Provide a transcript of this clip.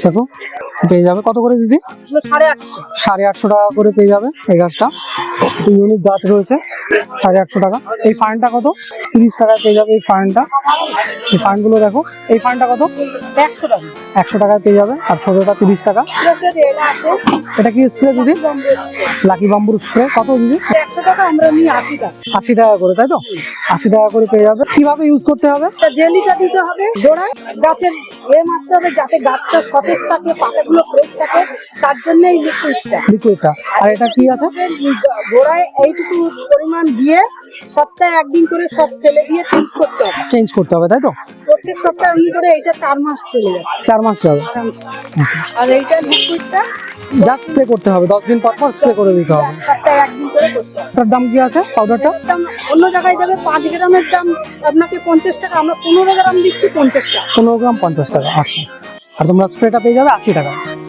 দেখো পেয়ে যাবে কত করে দিদি? সাড়ে আটশো। সাড়ে আটশো টাকা করে পেয়ে যাবে এই গাছটা। ইউনিক গাছ রয়েছে। সাড়ে আটশো টাকা। এই ফার্নটা কত? তিরিশ টাকায় পেয়ে যাবে এই ফার্নটা এই ফার্নগুলো দেখো এই ফার্নটা কত? একশো টাকা। একশো টাকায় পেয়ে যাবে আর ছোটোটা তিরিশ টাকা। এটা কি স্প্রে দিদি? লাকি বাম্বুর স্প্রে কত দিদি? একশো টাকা আমরা নিই আশি টাকা। আশি টাকা করে তাই তো? আশি টাকা করে পেয়ে যাবে। কীভাবে ইউজ করতে হবে? ডেলিটা দিতে হবে গোড়ায়। গাছের এ মারতে হবে যাতে গাছটা সতেজ থাকে পাতাগুলো ফ্রেশ থাকে। তার জন্য এই লিকুইডটা লিকুইডটা আর এটা কি আছে? গোড়ায় এইটুকু পরিমাণ দিয়ে সপ্তাহে একদিন করে সব ফেলে দিয়ে চেঞ্জ করতে হবে। চেঞ্জ করতে হবে তাই তো? প্রত্যেক সপ্তাহে এমনি করে এইটা চার মাস চলে যাবে। চার মাস যাবে। আচ্ছা। আর এইটা লিকুইডটা জাস্ট স্প্রে করতে হবে দশ দিন পর পর স্প্রে করে দিতে হবে। সপ্তাহে একদিন করে করতে হবে। এটার দাম কি আছে পাউডারটা দাম অন্য জায়গায় যাবে পাঁচ গ্রামের দাম আপনাকে পঞ্চাশ টাকা আমরা পনেরো গ্রাম দিচ্ছি পঞ্চাশ টাকা। পনেরো গ্রাম পঞ্চাশ টাকা আচ্ছা। আর তোমরা স্প্রেটা পেয়ে যাবে আশি টাকা।